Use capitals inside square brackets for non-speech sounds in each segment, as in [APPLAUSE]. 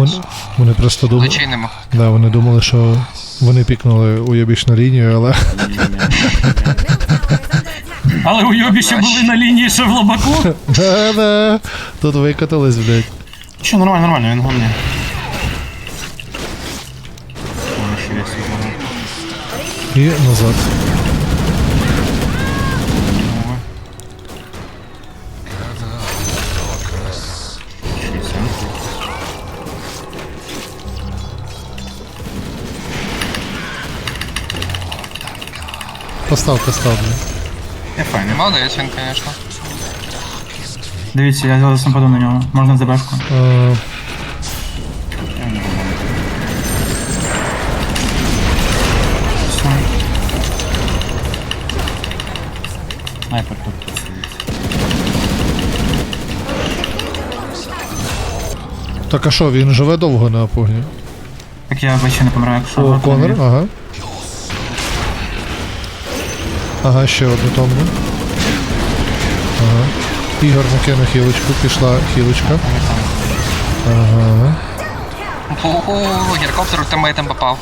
Вони, вони просто думали. Лучей. Да, вони думали, що вони пікнули уєбічну лінію, але Але у Йобі ще були на лінії ще в лобаку. да-да, тут викатались, блядь. Що, нормально, нормально, він його. І назад. Постав, постав, блядь. Я файний. Молодець він, звісно. Дивіться, я зараз нападу на нього. Можна забешку. Е, Снайпер тут. Так а що, він живе довго на погні? Так я бачу не помираю, якщо... О, Конор, ага. Ага, ще одну томну. Ага. Ігор накинув хілочку, пішла хілочка. Ага. Ого, гіркоптер ультимейтом попав.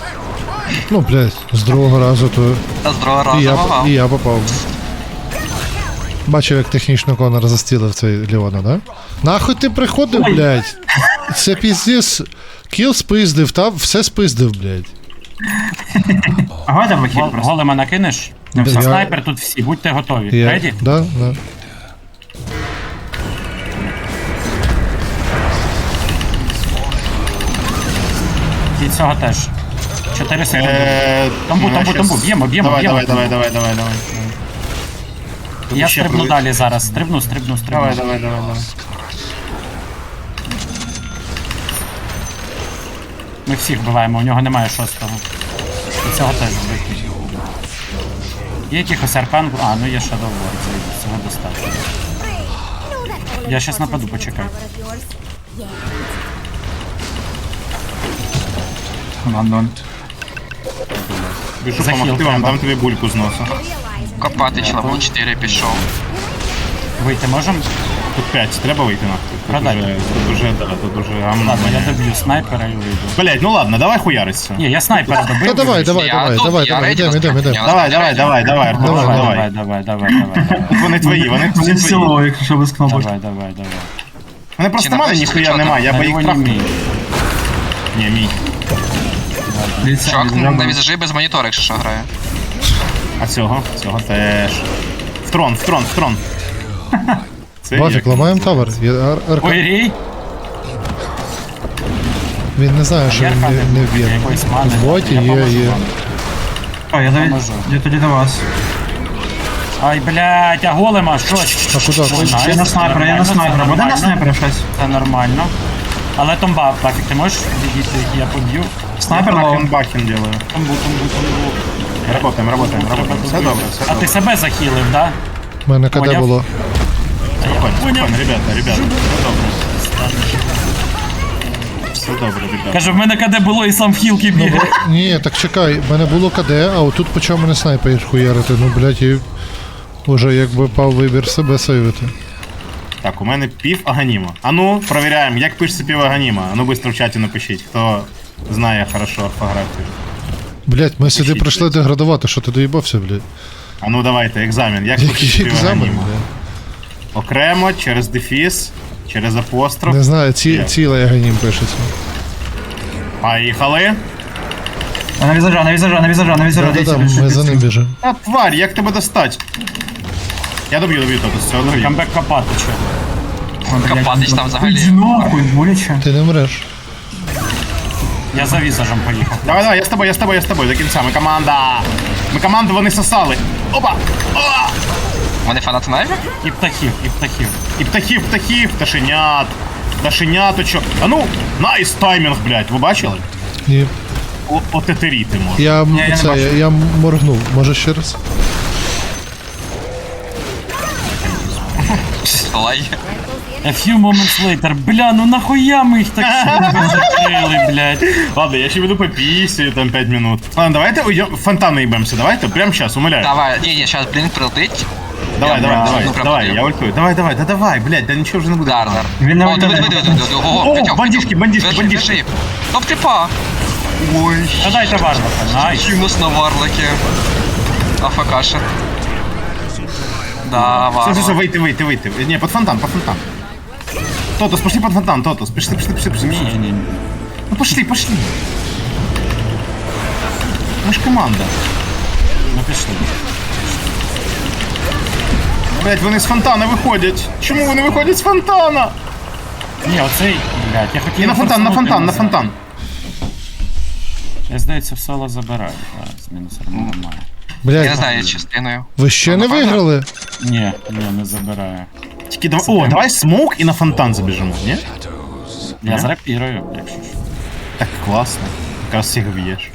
Ну, блядь, з другого разу то Та з другого і разу я, попав. і я попав. Бачив, як технічно Конор застілив цей Леона, да? Нахуй ти приходив, блядь? Це піздець. Кіл спиздив, та все спиздив, блядь. Голема накинеш? Не все. Я- Снайпер тут всі, будьте готові. Я... Реді? Да, да. І цього теж. 4 секунди. Е, Тамбу, ну, тамбу, тамбу, б'ємо, б'ємо, Давай, б'ємо. давай, давай, давай, давай, давай. Я ще стрибну буде. далі зараз. Стрибну, стрибну, стрибну. Давай, давай, давай, давай. Ми всіх вбиваємо, у нього немає шостого. І цього теж вбити. Є якихось аркан. А, ну є Shadow Lord, зайду, цього достатньо. Я щас нападу, почекай. Ладно. Біжу Захил помогти вам, треба. дам тобі бульку з носа. Копати чоловік 4 пішов. Вийти можемо? Тут 5, треба вийти нахуй. Тут уже, тут уже, да, тут уже гамно. Ладно, я доб'ю снайпера і вийду. Блять, ну ладно, давай хуяриться. Ні, я снайпера добив. Та давай, давай, давай, давай, давай, йдемо, йдемо, йдемо. Давай, давай, давай, давай, Артур, Давай, давай. давай, давай, давай, давай, давай. Вони твої, вони всі твої. всього, якщо без кнопок. Давай, давай, давай. Вони просто напишеш, ніхуя немає, я би їх не трахнув. Ні, мій. Чувак на візажі без монітора, якщо що грає. А цього? Цього теж. В трон, в трон, в трон. Це Бафік, як- ламаємо тавер. Є ар- арка- Ой, рій! Він не знає, що він Ярка не, не не вб'є. якоїсь мани. В боті Я є, поможу є. вам. О, я навіть Поможу. я тоді до вас. Ай, блядь, а голема, щось. А куди? Ой, Я на снайпера, я на снайпера. Буде на нормально. снайпера щось? Це нормально. Але томба, Бафік, ти можеш відійти, я поб'ю. Снайпер лоу. Бахін, бахін делаю. Томбу, томбу, томбу. Работаем, работаем, работаем. Все добре, все А ти добре. себе захилив, да? У мене КД Поняв. було. Спокойно, ребята, ребята. Все добре. Все добре, ребята. Каже, в мене КД було і сам в хілки Ну, бігає. бо- ні, так чекай, в мене було КД, а отут почав мене снайпер хуярити. Ну, блядь, і вже якби пав вибір себе сейвити. Так, у мене пів аганіма. А ну, провіряємо, як пишеться пів аганіма. А ну швидко в чаті напишіть, хто знає хорошо орфографію. Блядь, ми сюди прийшли деградувати, що ти доїбався, блядь? А ну давайте, екзамен. Як пишеться Який пів екзамен, аганіма? блядь? Окремо, через дефіс, через апостроф. Не знаю, ці, Є. цілий аганім пишеться. Поїхали. А на візажа, на візажа, на візажа, на візажа. Да-да-да, дивіться, ми за ним біжимо. А, тварь, як тебе достать? Я доб'ю, доб'ю тут, все, доб'ю. Камбек копати, чи? О, Копатич там взагалі. Іди нахуй, боляче. Ти не мреш. Я за візажем поїхав. Давай, давай, я з тобою, я з тобою, я з тобою, до кінця. Ми команда. Ми команда, вони сосали. Опа! О! Вони фанати Наві? І птахів, і птахів. І птахів, птахів, пташенят. Пташеняточок. А ну, найс таймінг, блядь, ви бачили? Ні. О, отетеріти можна. Я, м- я не це, бачу. я, я моргнув. Може ще раз? Лай. A few moments later. Бля, ну нахуя ми їх так швидко закрили, блядь. Ладно, я ще веду по пісі, там 5 минут. Ладно, давайте уйдем, фонтан наебемся, давайте, прямо сейчас, умоляю. Давай, ні, ні, зараз блінк прилетить. Давай, Я давай, брав. давай, Ну, прям давай, хотів. я ультую. Давай, давай, да давай, блядь, да нічого вже не буде. Дарнер. Він не О, диви, витягне. диви, диви, диви, диви. Ого, О, Петьох, бандишки, Петьох. бандишки, Біжи, бандишки. біжи. Топ типа. Ой, Та дайте варлока, найс. який у нас на варлоке. АФКшер. Да, Все, все, все, варлок. вийти, вийти, вийти. Ні, под фонтан, под фонтан. Тотос, пошли под фонтан, Тотос, пішли, пішли, пішли, пішли. Ні, ні, ні. Ну пошли, пошли. Мы ж команда. Ну пішли. Блять, вони з фонтана виходять. Чому вони виходять з фонтана? Ні, оцей, блядь, я хотів... І на фонтан, на фонтан, на фонтан. Я, здається, в соло забираю. Зараз, мінус арму немає. Я не Блядь, знаю, я частиною. ви ще не виграли? Ні, ні, не забираю. Тільки давай. О, давай смоук і на фонтан забіжимо, ні? Я з якщо ж. Так класно. Якраз всіх б'єш.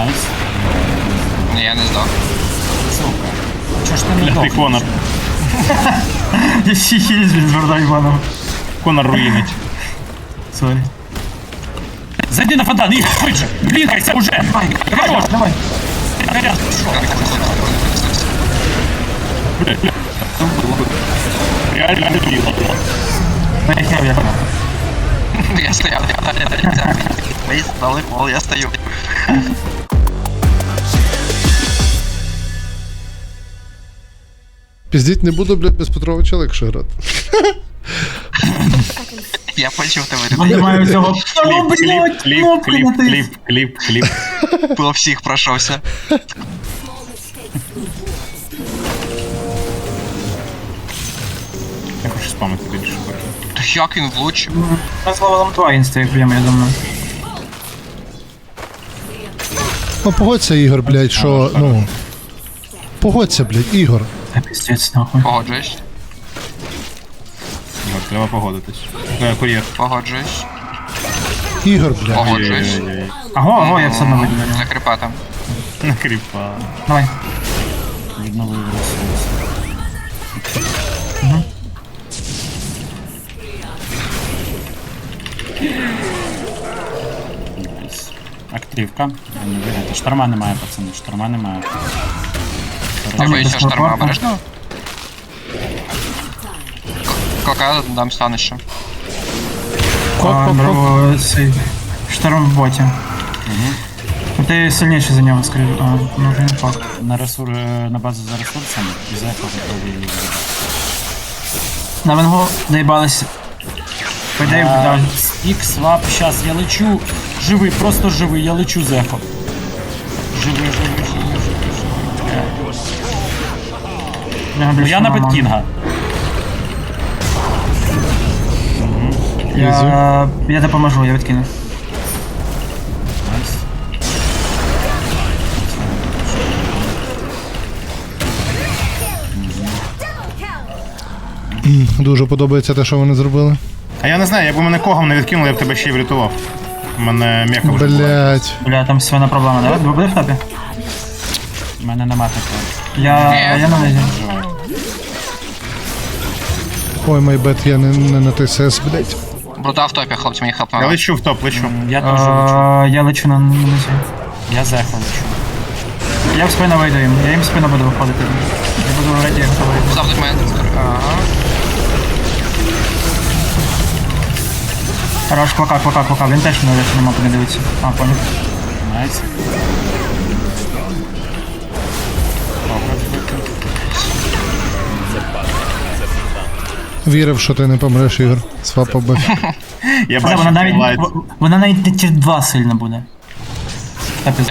найс. Ні, я не здох. Сука. Чого ж ти не Бля, ти дохнеш? Конор. Я всі хіліс від Жорда Іванова. Конор руїнить. Сорі. Зайди на фонтан, і швидше! Блінкайся уже! Хорош! Давай. Наряд, що? Реально руїнить. Ну, я хер, я хер. Я стояв, я стояв. Мені дали пол, я стою. Піздіть не буду, блядь, без Петровича легше грати. Я почув тебе, Я ребята. маю цього. О, Кліп, блядь, кліп, кнопку кліп, натис. кліп, кліп, кліп. По всіх пройшовся. Я хочу спамити більше. Та як він влучив? З левелом 2 він стоїть прямо, я думаю. Ну погодься, Ігор, блядь, що, ну. Погодься, блядь, Ігор. Та піздець, нахуй. Погоджуюсь, Ігор, треба погодитись. Е, Кур'єр. погоджуюсь, Ігор, блядь. погоджуюсь. Ой-ой-ой. Аго, аго, я все одно виділю. За крипатом. На кріпа. Давай. Відновив ресурс. Активка. Шторма немає, пацани. Шторма немає. Я боюся шторма, обережно. Кока дам станище. А, Коп-коп-коп. браво, цей. Шторм в боті. Ти сильніший за нього, скажу. А, ну вже не факт. На ресур... на базу за ресурсами і за готові її виграти. На венгу доїбались. По ідеї, да. Ікс, свап, щас, я лечу. Живий, просто живий, я лечу. Живий, живий, живий, живий, Я на. Беткінга. Я, я допоможу, я відкину. Найс. Дуже подобається те, що вони зробили. А я не знаю, якби мене когом не відкинули, я б тебе ще й врятував. У мене м'яка вже була. Блядь. Бля, там свина проблема, да? Буде в топі? У мене нема такого. Я, я на лезі. Ой, майбет, я не, не на ТСС, блядь. Брута в топі, хлопці, мені Я лечу в топ, лечу. Я теж лечу. А, Я лечу на лезі. Я зехо лечу. Я в спину вийду їм, я їм в спину буду виходити. Я буду раді, готовий. Завжди мене. Ага. Хорош, квака, квака, квака. Він теж не лише нема куди дивитися. А, понял. Найс. Вірив, що ти не помреш, Ігор. Свапа баф. [LAUGHS] Я Вона, бачу, вона навіть, лайт. в- вона навіть не через два сильно буде. Так і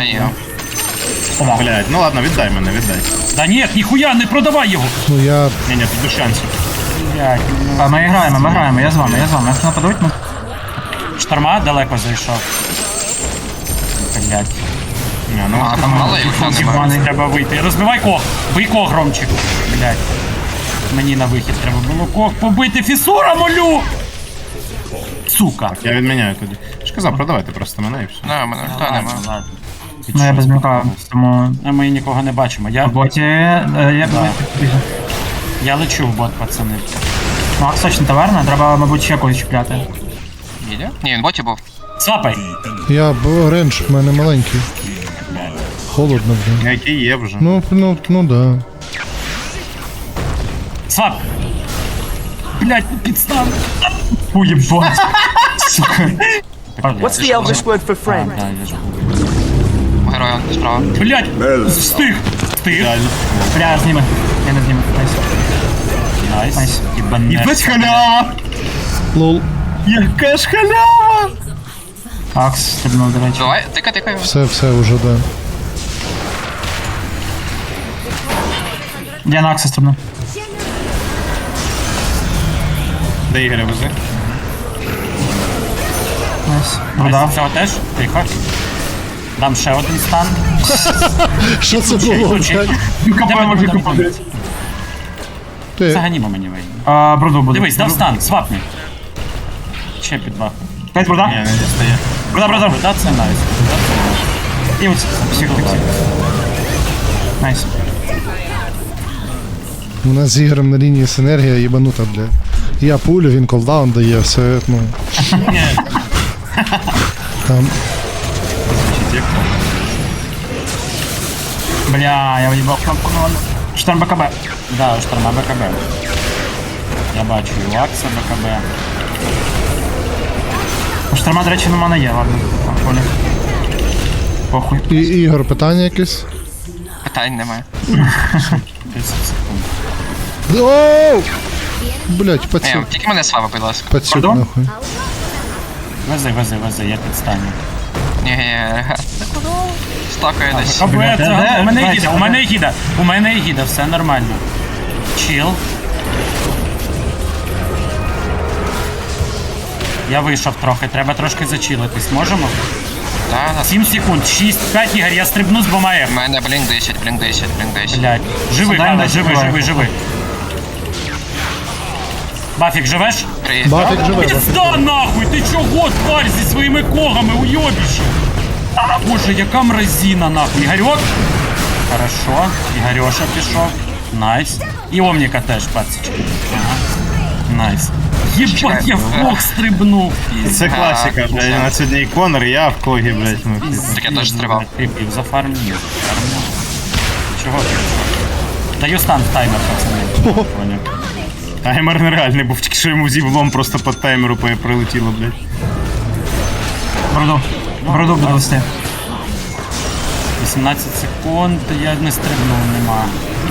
Та. Блядь, ну ладно, віддай мене, віддай. Да ні, ніхуя, не продавай його! Ну я. Ні, ні, тут без шансів. Блядь. А, ми граємо, ми граємо, я з вами, я з вами. Якщо нападуть, ми... Шторма далеко зайшов. Блядь. Ні, ну А там мало їх. Треба вийти. Розбивай кох! Бий кох, Ромчик. Блядь. Мені на вихід треба було кох побити. Фісура молю! Сука. я відміняю тоді. Я ж казав, продавайте просто мене і все. Не, мене та нема. Ладно. Ну я без м'яка, тому А ми нікого не бачимо. Я, в боті е, я б я лечу в бот, пацани. Макс точно таверна, треба, мабуть, ще когось чіпляти. Ні, він в боті був. Свапай! Я б рендж в мене маленький. Холодно, блін. Який є вже. Ну, ну, ну да. Свап! Блядь, підстав! Уєбать. Сука. What's the Elvish word for friend? Да, я ж був. Герой он справа. Блядь! Встиг! Встиг! Реально. Бля, зніми. Я не зніму. Найс. Найс. Найс. Ібанеш. Єбать халява! Лол. Яка ж халява! Акс стрибнув, до речі. Давай, тика, тика. Все, все, уже, да. Я на Акса стрибнув. Де Ігоря вези? Найс. Цього теж? Тихо. Дам ще один стан. [LAUGHS] Що це було, Ключі. блядь? Де може будемо? Ти, Заганімо мені вийде. А, бруду буде. Дивись, дав стан, свапни. Ще під два. П'ять бруда? Ні, не дістає. Бруда, бруда. Да, це найс. І ось. Псих, псих. Найс. у нас з ігром на лінії синергія їбанута, блядь. Я пулю, він колдаун дає, все, ну. Там. Бля, я в'їбав кнопку, ну ладно. Шторм БКБ. Да, шторма БКБ. Я бачу і у Акса БКБ. У Шторма, до речі, на мене є, ладно. Там полі. Похуй. І Ігор, питання якесь? Питань немає. 30 секунд. Оу! Блять, Ні, пацюк, тільки мене слава, будь ласка. пацюк Пардон? нахуй. Вези, вези, вези, я підстаню. Ні, ні, Стакає десь. БКБ, Бля, це де- у мене гіда, у мене гіда, у мене гіда, все нормально. Чіл. Я вийшов трохи, треба трошки зачилитись. Можемо? Да, да. 7 секунд, 6, 5 ігор, я стрибну з двома F. У мене блінк 10, блінк 10, блінк 10. Блядь. Живий, Дай живий, живий, живий. Бафік, живеш? Бафік живе. Пізда нахуй, ти чого, тварь, зі своїми когами, уйобіще? А, боже, яка мразіна нахуй. Ігорьок? Хорошо, Ігорьоша пішов. Найс. І Омніка теж, пацички. Ага. Найс. Єбать, я в бок стрибнув. Це класика, блядь. У нас сьогодні і Конор, і я в когі, блядь. Так я теж стрибав. Кріпів, зафармів, зафармів. Чого ти? Даю стан в таймер, пацани. Поняв. Таймер нереальний був, тільки що йому зіблом просто по таймеру по- прилетіло, блядь. Бруду. Бруду буду вести. 18 секунд, я не стрибнув, нема.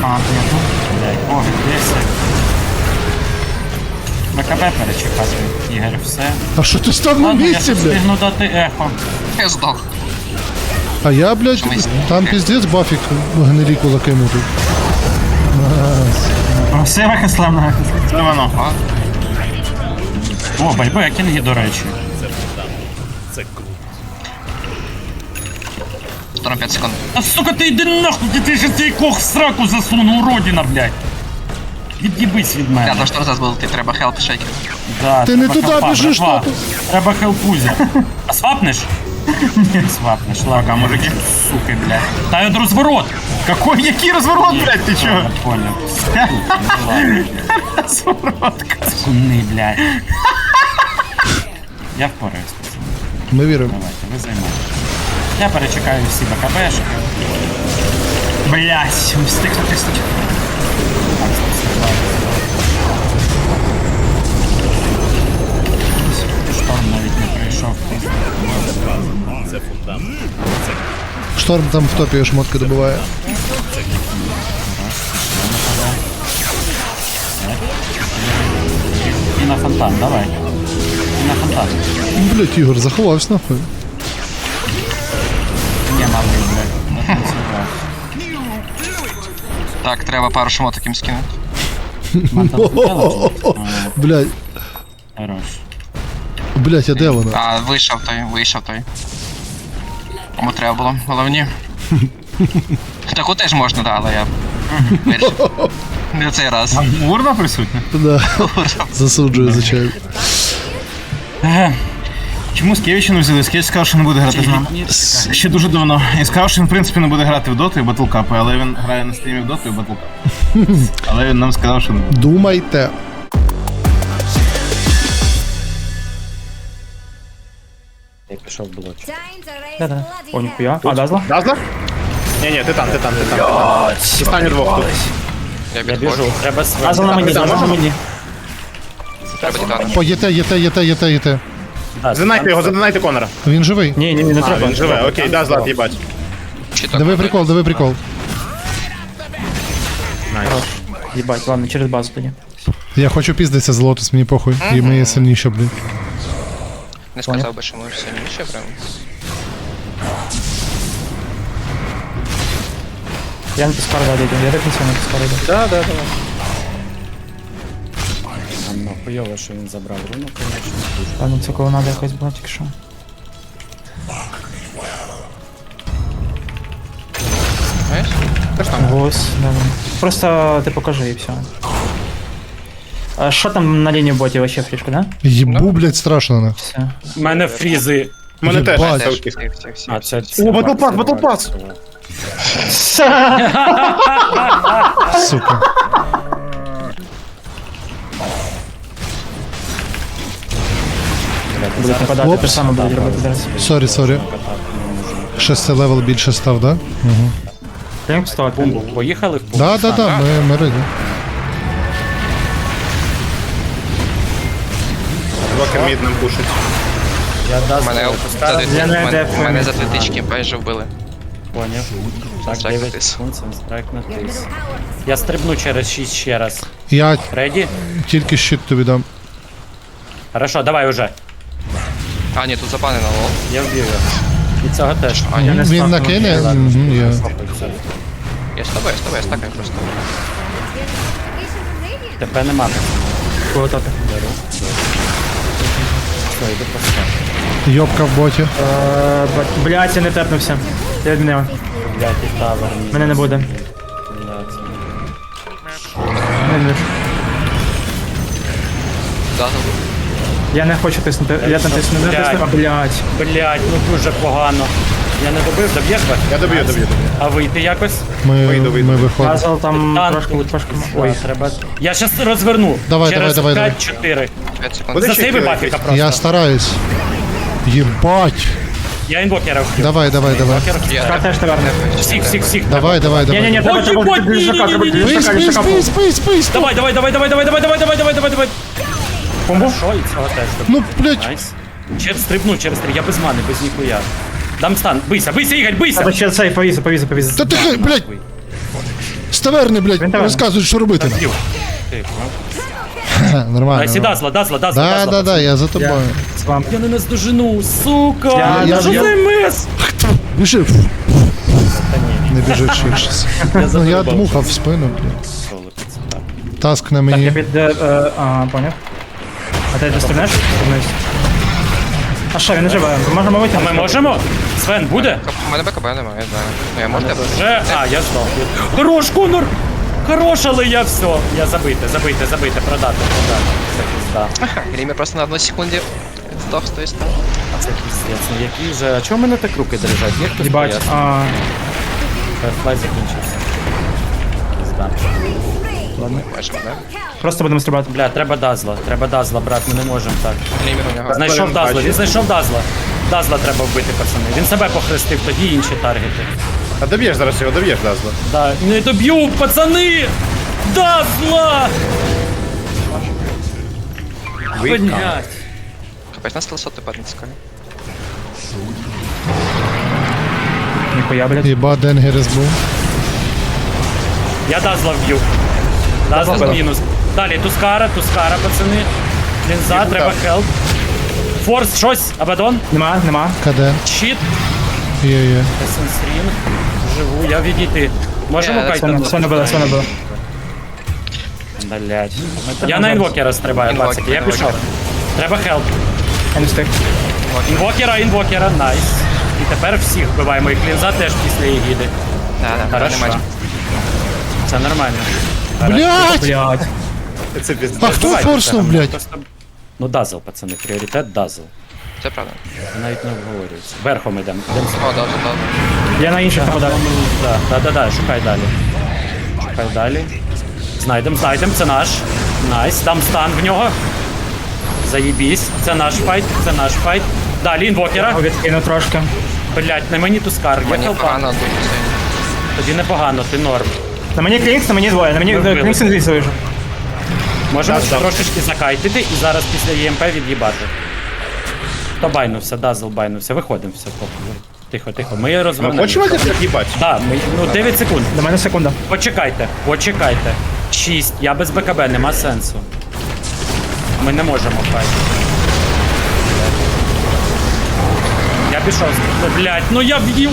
А, тут. Блять, оги 10. БКБ перечекати, Ігор, все. А що ти став на Ладно, я місці, блядь? встигну дати ехо. Я здох. А я, блядь, там піздець бафік генеріку закинув тут. Все вихислем на Це воно. О, байбекінги, до речі. Сторон 5 секунд. А сука, ти йди нахуй, ти ще цей кох в сраку засунув, уродина, блядь. Від'їбись від Я мене. то що зараз був, ти треба хелп шейкер. Да, Ти не треба туди хелпа, біжиш, братва. Треба хелпузя. [LAUGHS] А свапнеш? Ні, свапнеш, ладно. мужики. Суки, блядь. Та й розворот. Какой, який розворот, блядь, ти чо? Я понял. Сука, ну ладно. Сумний, блядь. Я впораюсь, пацани. Ми віримо. Давайте, ви займайте. Я перечекаю всі БКБшки. Блять, встиг натиснути. Шторм навіть не прийшов. Шторм там в топі шмотки добиває. І на фонтан, давай. І на фонтан. Блять, Ігор, заховався нахуй. Ні, малий, блядь. Не танцював. Так, треба пару шмоток їм скинути. [LAUGHS] Манта зробила чи ні? Блять, А, Хорош. Блять, а де вона? А, вийшов той, вийшов той. Кому треба було, головні. [LAUGHS] Таку теж можна, да, але я вирішив. Не цей раз. Урна присутня? Да. Засуджую, звичайно. Чому Скевича не взяли? Скевич сказав, що не буде грати з нами. Ще дуже давно. І сказав, що він в принципі не буде грати в доту і батлкапи, але він грає на стрімі в доту і батлкапи. [LAUGHS] Але він нам сказав, що не буде. Думайте. Да-да. О, ніхуя. А, дазла? Дазла? Ні, ні, ти там, ти там, ти там. Останні двох тут. Я біжу. Треба Дазла на мені, дазла на мені. Треба титан. О, єте, єте, єте, єте, єте. Задонайте його, задонайте Конора. Він живий. Ні, ні, ні, не А, треба. він живе, окей, Дазла, їбать. Щиток. Диви прикол, диви прикол. Їбать, ладно, через базу тоді. Я хочу піздитися з лотос, мені похуй. І ми є сильніші, блін. Не сказав би, що ми сильніше прям. Я на піскар далі йду, я так не на піскар йду. Да, да, да. Ну, хуйово, що він забрав руну, конечно. Ладно, це коло надо якось була тільки що. Знаєш? Гос, да. Просто ти покажи і все. А що там на лінії боті вообще фрішка, да? Єбу, блядь, страшно. Все. У мене фрізи. У мене теж. Єбать. Всіх, всіх. А, це... О, батлпас, батлпас! Сука. Будуть нападати, Опс. те саме будуть робити зараз. Сорі, сорі. Шести левел більше став, да? Угу. Прям вставати. Поїхали в бумбу? Да, да, да, ми, ми реді. Блокер мід нам пушить. Я даст Мене за дві- Я не мене- мене за дві тички майже вбили. Поняв. Так, Страйк 9 натис. секунд, страйк натис. Я стрибну через 6 ще раз. Я Реді? тільки щит тобі дам. Хорошо, давай уже. А, ні, тут забанено лол. Я вбив його. І цього теж. А, ні. не Він став, накине. Мгм, я. Я з тобою, з тобою, я стакаю просто. Тебе нема. Коло топи. Все, йду поставити. Йобка в боті. Е, Блядь, я не тепнувся. Я відмінив. Блять, і тавер. Мене не буде. Не відмінив. Я не хочу тиснути. Я там тисну, не Блядь. тисну. Блядь. Блядь, ну дуже погано. Я не добив, доб'єш би? Я доб'ю, доб'ю, доб'ю. А вийти якось? Ми, Вийду, вийду. ми виходимо. Газал там Танк трошки, тут. трошки. Ой, Ой. треба. Я щас розверну. Давай, Через давай, давай, 5-4. 5 секунд. Буде Засейви бафіка просто. Я стараюсь. Єбать. Я інвокера вбив. Давай, давай, давай. Інвокер. Я Скар теж таверне. Всіх, всіх, всіх. Давай, давай, Ні, ні, ні, давай. треба Ой, треба бути лішака, треба бути ні-ні-ні-ні. лішака, Пись, пись, лішака. пись, пись, пись. Давай, давай, давай, давай, давай, давай, давай, давай, давай, давай, давай? Що, і цього теж добив. Ну, блядь. Найс. Через стрибну, через три. Я без мани, без ніхуя. Дам стан. Бийся, бийся, Ігор, бийся. Треба ще цей повізи, повізи, повізи. Та ти, блядь. З таверни, блядь, таверни. розказують, що робити. Б'ю. Ти, Ха, Дай Нормально. сі дазла, дазла, дазла, Да, дазла. да, да, я за тобою. З вами. Я не наздожену, сука! Я- Я, я- що я- за мис? Біжи. Не біжи швидше. Ну я дмухав в спину, блядь. Таск на Так, я мені. під... е, е, Ага, поняв. А ти достигнеш? Вниз. А що, він не живе? Ми можемо вийти? Ми можемо? Свен буде? У мене БКБ немає, да. Ну я можу тебе. Вже? А, я здох. Хорош, Конор! Хорош, але я все. Я забити, забити, забити, продати, продати. Це пізда. [LAUGHS] Грімер просто на одну секунді здох з тої сторони. Це піздець. Ну який же. А чого в мене так руки дрижать? Як хтось Їбать. А, Флай закінчився. Пізда. Майже, да? Просто будемо стрибати. Бля, треба дазла. Треба дазла, брат, ми не можемо так. Грімер у нього. Знайшов дазла, він знайшов дазла. Дазла треба вбити, пацани. Він себе похрестив, тоді інші таргети. А доб'єш зараз його, доб'єш Дазла. Да, не доб'ю, пацани! Дазла! Блять. Капець на стелсот тепер не цікаві. Ніхуя, блядь. Єба Денгерес був. Я дазла вб'ю. Дазла Дазла мінус. Далі, тускара, тускара, пацани. Лінза, треба хелп. Форс, щось, Абадон, Нема, нема. Каде? щит, Є, є. Есенсрінг. Живу, я відійти. Можемо Е, кайти? Все, все не було, все не було. Блять. Я на інвокера стрибаю, Інвокер, пацики, я пішов. Треба хелп. Я не встиг. Інвокера, інвокера, найс. Тепер всіх вбиваємо, і клінза теж після Єгіди. Да, да, Хорошо. нема. Це нормально. Блять! Блядь. Це. А хто форснув, блять? просто- Ну, дазл, пацани, пріоритет дазл. Це правда. Це навіть не обговорюється. Верхом йдемо. О, добре, добре. Я на інших нападаю. Да, да, да, да, шукай далі. Шукай далі. Знайдем, знайдем, це наш. Найс, там стан в нього. Заєбісь. Це наш файт, це наш файт. Далі інвокера. Відкину трошки. Блять, на мені тускар. Я Мені хелпа. погано дуже сильно. Тоді непогано, ти норм. На мені Клінкс, на мені двоє. На мені Ми вбили. Клінкс інвіз вижив. Можемо трошечки закайтити і зараз після ЄМП від'їбати. Хто байнувся, дазл байнувся, виходимо все похуй. Тихо, тихо. Ми Ми хочемо десь? Так, ми, ну 9 секунд. До мене секунда. Почекайте, почекайте. 6. Я без БКБ, нема сенсу. Ми не можемо файтити. Я пішов. з- Блять, ну я б'ю.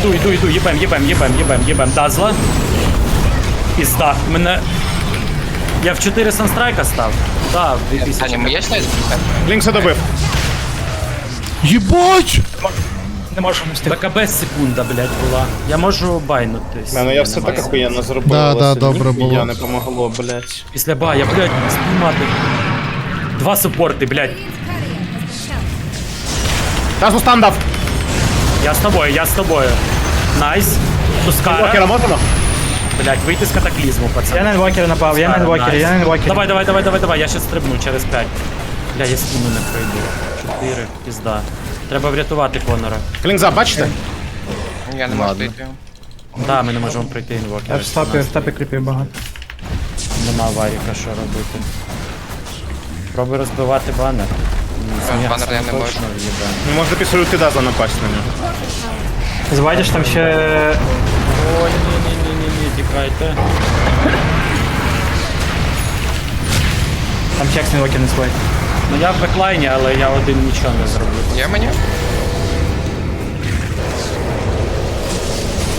Іду, іду, іду, їбем, їбем, їбем, їбем, їбем. Дазла. Пізда. Мене. Я в 4 санстрайка став. Так, в 2000. Таня, ми є снайд? Лінкса добив. Єбать! Не можу не встиг. БКБ секунда, блять, була. Я можу байнутись. Мене я все так сенсу. охуєнно зробив. Да, да, Василь, добре ніхуя було. не помогло, блядь. Після бая, блядь, спіймати. Два супорти, блядь. Та стан дав. Я з тобою, я з тобою. Найс. Блокера Тускара. можемо? Блядь, вийти з катаклізму, Я пацан. на інвокері напав, я на інвокері, я на інвокері. Давай, давай, давай, давай, давай, я ще стрибну через 5. Бля, я спину не пройду. 4, пізда. Треба врятувати Конора. Клінза, бачите? Я не можу дійти. Да, ми не можемо пройти Я інвокера. в стопі, в стопі кріпів багато. Нема варіка, що робити. Пробуй розбивати банер. Ні, з м'ясом банер я не точно можу. в'їбемо. Ну, Можна після напасть на нього. Звадиш там ще... Ой, ні, ні, ні, ні, ні, тікайте. Там чекс на інвокер не свайт. Ну я в беклайні, але я один нічого не зроблю. Є мені?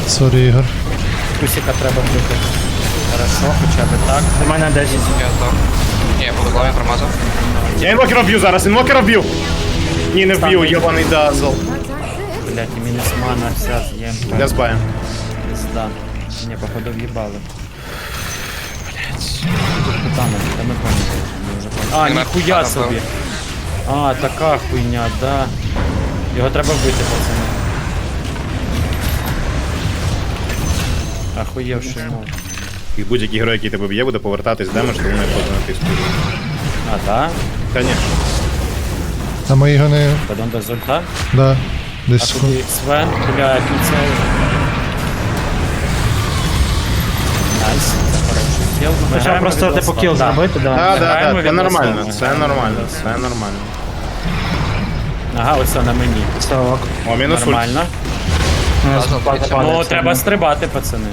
Сорі, Ігор. Тусіка треба бити. Хорошо, хоча б так. До мене 10. Я здох. Ні, я по голові промазав. Я інвокера вб'ю зараз, інвокера вб'ю. Ні, не вб'ю, йобаний Дазл. Блять, і мінус мана вся з'єм. Я збаю. Пизда. Ні, походу в'їбали. Блять. Тут питання, та ми поняли. Ми вже поняли. А, ніхуя собі. А, така хуйня, да. Його треба вбити, пацани. Ахуєвши, ну. І будь-який герой, який тебе б'є, буде повертатись демедж, то вони буде натиснути. А, да? Конечно. А ми його не. Падон без ульта. Да. А Десь секунд. куди Свен, блядь, ну це... Треба просто типу кіл зробити, да. Так, так, так, це нормально, це нормально, це нормально. Ага, ось на мені. Ставок. О, мінус ульт. Нормально. Ну, треба стрибати, пацани.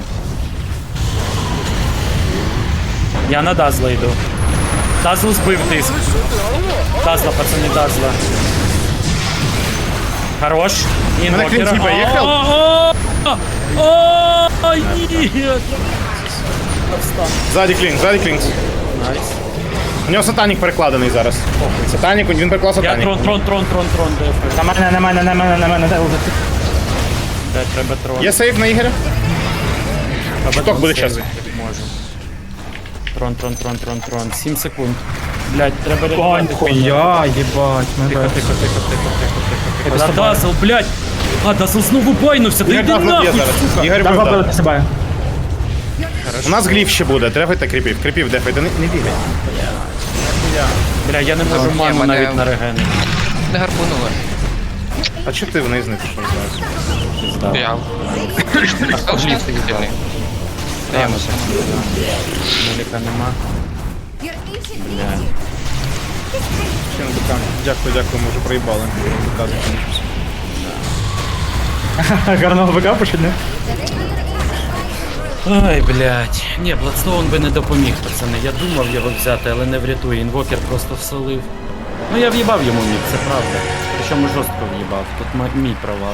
Я на Дазла йду. Дазл збив тиск. Дазла, пацани, Дазла. Хорош. Мене клінці поїхав. Ой, ні. Ззаді клінк, ззаді клінк. Найс. У нього сатанік перекладений зараз. Сатанік, він переклав Я сатанік. трон, трон, трон, трон, трон, де На мене, на мене, на мене, на мене, де летить. Де треба трон. Є сейф на Ігоря? Чуток буде час. Можу. Трон, трон, трон, трон, трон. 7 секунд. Блять, треба рятувати. хуя, їбать, ми Тихо, тихо, тихо, тихо, тихо, тихо, тихо. з. Дазл, блядь! А, Дазл знову байнувся, да йди б'є нахуй! Ігор побили Дазл. себе. У нас гліф ще буде, трефайте кріпів. Кріпів дефайте, не, не бігай. Бля, я не можу ману мене- навіть на регени. Не гарпунули. А чого ти вниз не пішов зараз? Я. А хто ж він сильний? Даємося. Нема. Бля. Дякую, дякую, ми вже проїбали. Доказуйте. Гарного ВК почне. Ой, блядь. Ні, Бладстоун би не допоміг, пацани. Я думав його взяти, але не врятує. Інвокер просто всолив. Ну я в'їбав йому мік, це правда. Причому жорстко в'їбав. Тут мій провал.